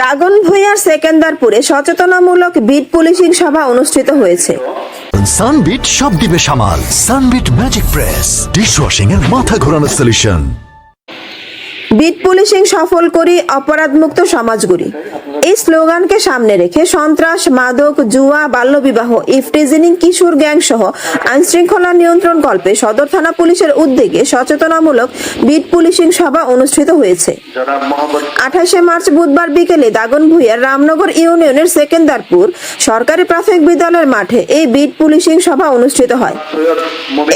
দাগন ভূঁইয়ার সেকেন্দারপুরে সচেতনামূলক bit policing সভা অনুষ্ঠিত হয়েছে। সানবিট সব দিবে সামাল। Sunbit magic press. ডিশওয়াশিং এর মাথা ঘোরানোর সলিউশন বিট পুলিশিং সফল করি অপরাধমুক্ত সমাজ গড়ি। এই স্লোগানকে সামনে রেখে সন্ত্রাস মাদক জুয়া বাল্যবিবাহ ইফটিজিনিং কিশোর গ্যাং সহ আইনশৃঙ্খলা নিয়ন্ত্রণ কল্পে সদর থানা পুলিশের উদ্যোগে সচেতনামূলক বিট পুলিশিং সভা অনুষ্ঠিত হয়েছে। আঠাশে মার্চ বুধবার বিকেলে দাগনভূঞার রামনগর ইউনিয়নের সেকেন্দারপুর সরকারি প্রাথমিক বিদ্যালয়ের মাঠে এই বিট পুলিশিং সভা অনুষ্ঠিত হয়।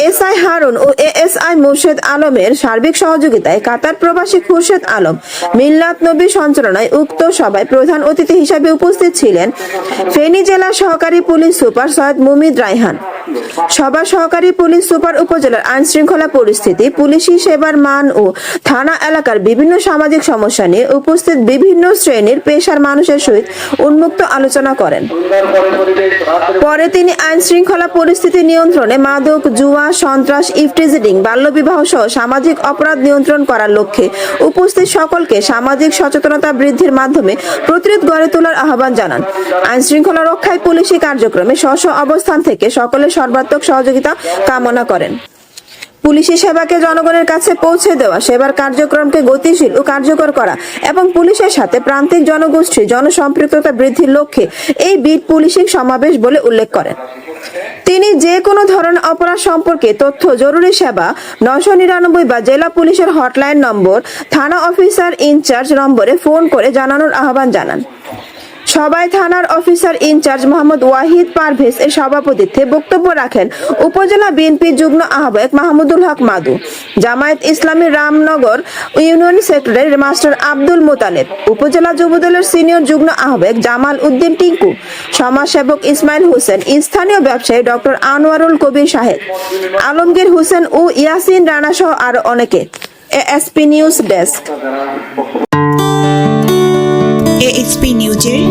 এস আই হারুন ও এএসআই মুর্শেদ আলমের সার্বিক সহযোগিতায় কাতার প্রবাসী খুরশেদ আলম। মিল্লাত নবী সঞ্চালনায় উক্ত সভায় প্রধান অতিথি হিসাবে উপস্থিত ছিলেন ফেনী জেলা সহকারী পুলিশ সুপার সৈয়দ মুমিদ রায়হান। সভা সহকারী পুলিশ সুপার উপজেলার আইন শৃঙ্খলা পরিস্থিতি, পুলিশি সেবার মান ও থানা এলাকার বিভিন্ন সামাজিক সমস্যা নিয়ে উপস্থিত বিভিন্ন শ্রেণির পেশার মানুষের সহিত উন্মুক্ত আলোচনা করেন। পরে তিনি আইন শৃঙ্খলা পরিস্থিতি নিয়ন্ত্রণে মাদক, জুয়া, সন্ত্রাস ইফটিজিডিং বাল্যবিবাহ সহ সামাজিক অপরাধ নিয়ন্ত্রণ করার লক্ষ্যে উপস্থিত সকলকে সামাজিক সচেতনতা বৃদ্ধির মাধ্যমে প্রতিরোধ গড়ে তোলার আহ্বান জানান। আইন শৃঙ্খলা রক্ষায় পুলিশি কার্যক্রমে স্ব অবস্থান থেকে সকলের সর্বাত্মক সহযোগিতা কামনা করেন। পুলিশি সেবাকে জনগণের কাছে পৌঁছে দেওয়া, সেবার কার্যক্রমকে গতিশীল ও কার্যকর করা এবং পুলিশের সাথে প্রান্তিক জনগোষ্ঠী, জনসম্পৃক্ততা বৃদ্ধির লক্ষ্যে এই বিট পুলিশিং সমাবেশ বলে উল্লেখ করেন। তিনি যে কোনো ধরনের অপরাধ সম্পর্কে তথ্য, জরুরি সেবা নশো নিরানব্বই বা জেলা পুলিশের হটলাইন নম্বর, থানা অফিসার ইনচার্জ নম্বরে ফোন করে জানানোর আহ্বান জানান। সবাই থানার officer in charge Mohammad Wahid Parvez এর সভাপতিত্বে বক্তব্য রাখেন উপজেলা বিএনপি যুগ্ম আহ্বায়ক Mahmudul Haque Madu, Jamaat Islami Ramnagar union secretary master Abdul Motaleb, উপজেলা যুবদলের সিনিয়র যুগ্ম আহ্বায়ক জামাল উদ্দিন টিঙ্কু, সমাজসেবক ইসমাইল হোসেন, স্থানীয় ব্যবসায়ী ডক্টর আনোয়ারুল কবির সাহেব, আলমগীর হোসেন ও ইয়াসিন রানা সহ আরও অনেকে। ASP news desk.